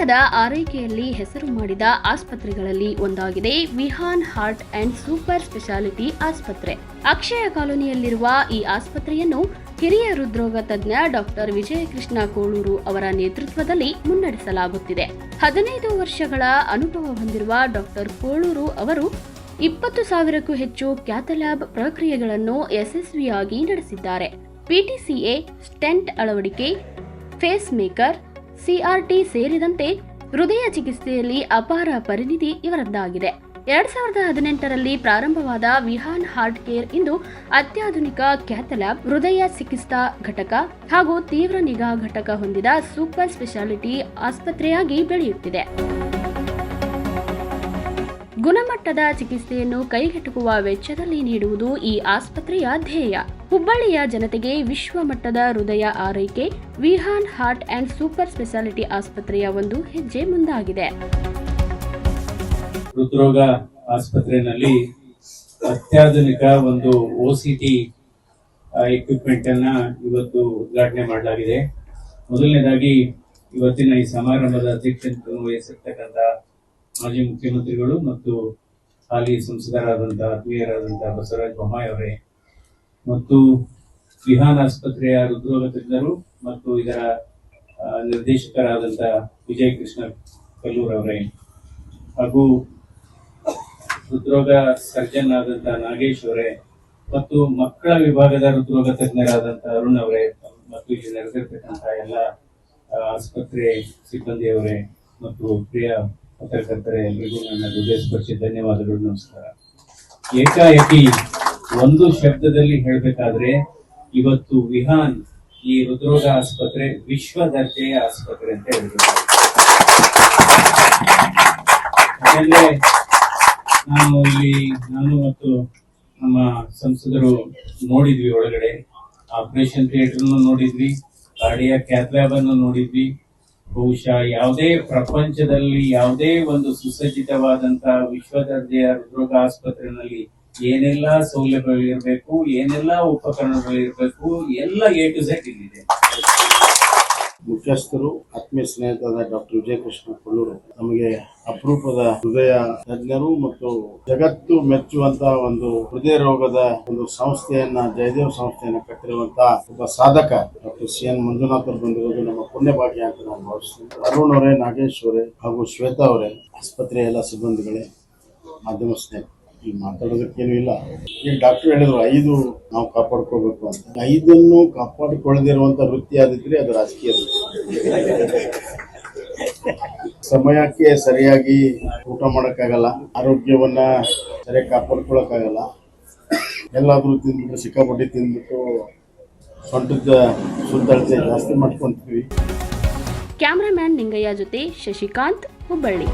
ಹೃದಯದ ಆರೈಕೆಯಲ್ಲಿ ಹೆಸರು ಮಾಡಿದ ಆಸ್ಪತ್ರೆಗಳಲ್ಲಿ ಒಂದಾಗಿದೆ Vihan heart and super speciality ಆಸ್ಪತ್ರೆ. ಅಕ್ಷಯ ಕಾಲೋನಿಯಲ್ಲಿರುವ ಈ ಆಸ್ಪತ್ರೆಯನ್ನು ಹಿರಿಯ ಹೃದ್ರೋಗ ತಜ್ಞ ಡಾಕ್ಟರ್ ವಿಜಯಕೃಷ್ಣ ಕೋಳೂರು ಅವರ ನೇತೃತ್ವದಲ್ಲಿ ಮುನ್ನಡೆಸಲಾಗುತ್ತಿದೆ. ಹದಿನೈದು ವರ್ಷಗಳ ಅನುಭವ ಹೊಂದಿರುವ ಡಾಕ್ಟರ್ ಕೋಳೂರು ಅವರು ಇಪ್ಪತ್ತು ಸಾವಿರಕ್ಕೂ ಹೆಚ್ಚು ಕ್ಯಾಥಲ್ಯಾಬ್ ಪ್ರಕ್ರಿಯೆಗಳನ್ನು ಯಶಸ್ವಿಯಾಗಿ ನಡೆಸಿದ್ದಾರೆ. ಪಿಟಿಸಿಎ ಸ್ಟೆಂಟ್ ಅಳವಡಿಕೆ, ಫೇಸ್ ಮೇಕರ್ ಸಿಆರ್ಟಿ ಸೇರಿದಂತೆ ಹೃದಯ ಚಿಕಿತ್ಸೆಯಲ್ಲಿ ಅಪಾರ ಪರಿಣಿತಿ ಇವರದ್ದಾಗಿದೆ. ಎರಡ್ ಸಾವಿರದ ಹದಿನೆಂಟರಲ್ಲಿ ಪ್ರಾರಂಭವಾದ ವಿಹಾನ್ ಹಾರ್ಟ್ ಕೇರ್ ಇಂದು ಅತ್ಯಾಧುನಿಕ ಕ್ಯಾಥಲ್ಯಾಬ್ ಹೃದಯ ಚಿಕಿತ್ಸಾ ಘಟಕ ಹಾಗೂ ತೀವ್ರ ನಿಗಾ ಘಟಕ ಹೊಂದಿದ ಸೂಪರ್ ಸ್ಪೆಷಾಲಿಟಿ ಆಸ್ಪತ್ರೆಯಾಗಿ ಬೆಳೆಯುತ್ತಿದೆ. ಗುಣಮಟ್ಟದ ಚಿಕಿತ್ಸೆಯನ್ನು ಕೈಗೆಟುಕುವ ವೆಚ್ಚದಲ್ಲಿ ನೀಡುವುದು ಈ ಆಸ್ಪತ್ರೆಯ ಧ್ಯೇಯ. ಹುಬ್ಬಳ್ಳಿಯ ಜನತೆಗೆ ವಿಶ್ವ ಮಟ್ಟದ ಹೃದಯ ಆರೈಕೆ Vihan heart and super speciality ಆಸ್ಪತ್ರೆಯ ಒಂದು ಹೆಜ್ಜೆ ಮುಂದಾಗಿದೆ. ಹೃದ್ರೋಗ ಆಸ್ಪತ್ರೆಯಲ್ಲಿ ಅತ್ಯಾಧುನಿಕ ಒಂದು ಓಸಿಟಿ ಎಕ್ವಿಪ್ಮೆಂಟ್ ಅನ್ನ ಇವತ್ತು ಉದ್ಘಾಟನೆ ಮಾಡಲಾಗಿದೆ. ಮೊದಲನೇದಾಗಿ ಇವತ್ತಿನ ಈ ಸಮಾರಂಭದ ಅಧ್ಯಕ್ಷತೆ ವಹಿಸಿರ್ತಕ್ಕಂಥ ಮಾಜಿ ಮುಖ್ಯಮಂತ್ರಿಗಳು ಮತ್ತು ಹಾಲಿ ಸಂಸದರಾದಂತಹ ಆತ್ಮೀಯರಾದಂತಹ ಬಸವರಾಜ ಬೊಮ್ಮಾಯಿ ಅವರೇ ಮತ್ತು ವಿಹಾನ್ ಆಸ್ಪತ್ರೆಯ ಹೃದ್ರೋಗ ತಜ್ಞರು ಮತ್ತು ಇದರ ನಿರ್ದೇಶಕರಾದಂತಹ ವಿಜಯ ಕೃಷ್ಣ ಕಲ್ಲೂರ್ ಅವರೇ. ಹಾಗೂ ಹೃದ್ರೋಗ ಸರ್ಜನ್ ಆದಂತ ನಾಗೇಶ್ ಅವರೇ ಮತ್ತು ಮಕ್ಕಳ ವಿಭಾಗದ ಹೃದ್ರೋಗ ತಜ್ಞರಾದಂತ ಅರುಣ್ ಅವರೇ ಮತ್ತು ಇಲ್ಲಿ ನೆರೆದಿರ್ತಕ್ಕಂಥ ಎಲ್ಲ ಆಸ್ಪತ್ರೆ ಸಿಬ್ಬಂದಿಯವರೇ ಮತ್ತು ಪ್ರಿಯ ಪತ್ರಕರ್ತರೇ, ಎಲ್ರಿಗೂ ನನ್ನ ಹೃದಯಸ್ಪರ್ಶಿ ಧನ್ಯವಾದಗಳು, ನಮಸ್ಕಾರ. ಏಕಾಏಕಿ ಒಂದು ಶಬ್ದದಲ್ಲಿ ಹೇಳಬೇಕಾದ್ರೆ, ಇವತ್ತು ವಿಹಾನ್ ಈ ಹೃದ್ರೋಗ ಆಸ್ಪತ್ರೆ ವಿಶ್ವ ದರ್ಜೆಯ ಆಸ್ಪತ್ರೆ ಅಂತ ಹೇಳಿದ್ರು ನಾನು ಇಲ್ಲಿ ನಾನು ಮತ್ತು ನಮ್ಮ ಸಂಸದರು ನೋಡಿದ್ವಿ ಒಳಗಡೆ. ಆಪರೇಷನ್ ಥಿಯೇಟರ್ ನೋಡಿದ್ವಿ ಗಾಡಿಯ ಕ್ಯಾಥ್ಲ್ಯಾಬ್ ಅನ್ನು ನೋಡಿದ್ವಿ. ಬಹುಶಃ ಯಾವುದೇ ಪ್ರಪಂಚದಲ್ಲಿ ಯಾವುದೇ ಒಂದು ಸುಸಜ್ಜಿತವಾದಂತಹ ವಿಶ್ವ ದರ್ಜೆಯ ಹೃದ್ರೋಗ ಆಸ್ಪತ್ರೆಯಲ್ಲಿ ಏನೆಲ್ಲ ಸೌಲಭ್ಯಗಳು ಇರಬೇಕು ಏನೆಲ್ಲ ಉಪಕರಣಗಳು ಇರಬೇಕು ಎಲ್ಲ ಎ ಟು ಝೆಡ್ ಇಲ್ಲಿದೆ. ಮುಖ್ಯಸ್ಥರು, ಆತ್ಮೀಯ ಸ್ನೇಹಿತರಾದ ಡಾಕ್ಟರ್ ವಿಜಯಕೃಷ್ಣ ಕೊಲ್ಲೂರು, ನಮಗೆ ಅಪರೂಪದ ಹೃದಯ ತಜ್ಞರು ಮತ್ತು ಜಗತ್ತು ಮೆಚ್ಚುವಂತಹ ಒಂದು ಹೃದಯ ರೋಗದ ಒಂದು ಸಂಸ್ಥೆಯನ್ನ, ಜಯದೇವ್ ಸಂಸ್ಥೆಯನ್ನ ಕಟ್ಟಿರುವಂತಹ ಒಬ್ಬ ಸಾಧಕ ಡಾಕ್ಟರ್ ಸಿ ಎನ್ ಮಂಜುನಾಥ್ ಅವರು ನಮ್ಮ ಪುಣ್ಯ ಭಾಗ್ಯ ಅಂತ ನಾನು ಭಾವಿಸ್ತೀನಿ. ಅರುಣ್ ಅವರೇ, ನಾಗೇಶ್ ಅವರೇ ಹಾಗೂ ಶ್ವೇತಾ ಅವರೇ, ಆಸ್ಪತ್ರೆಯ ಎಲ್ಲ ಸಿಬ್ಬಂದಿಗಳೇ, ಮಾಧ್ಯಮ ಸ್ನೇಹಿತರು. ಈಗ ಮಾತಾಡೋದಕ್ಕೇನು ಇಲ್ಲ. ಈಗ ಡಾಕ್ಟರ್ ಹೇಳಿದ್ರು, ಐದು ನಾವು ಕಾಪಾಡ್ಕೋಬೇಕು ಅಂತ. ಐದನ್ನು ಕಾಪಾಡಿಕೊಳ್ಳದಿರುವಂತ ವೃತ್ತಿ ಆದಿದ್ರೆ ಅದು ರಾಜಕೀಯ ಸಮಯಕ್ಕೆ ಸರಿಯಾಗಿ ಊಟ ಮಾಡೋಕ್ಕಾಗಲ್ಲ, ಆರೋಗ್ಯವನ್ನ ಸರಿಯಾಗಿ ಕಾಪಾಡ್ಕೊಳಕ್ಕಾಗಲ್ಲ. ಎಲ್ಲಾದರೂ ತಿಂದ್ಬಿಟ್ಟು ಸಿಕ್ಕಾಪಟ್ಟಿ ತಿಂದ್ಬಿಟ್ಟು ಸೊಂಟದ ಸುತ್ತಳತೆ ಜಾಸ್ತಿ ಮಾಡ್ಕೊಂತೀವಿ. ಕ್ಯಾಮ್ರಾಮ್ಯಾನ್ ನಿಂಗಯ್ಯ ಜೊತೆ ಶಶಿಕಾಂತ್ ಹುಬ್ಬಳ್ಳಿ.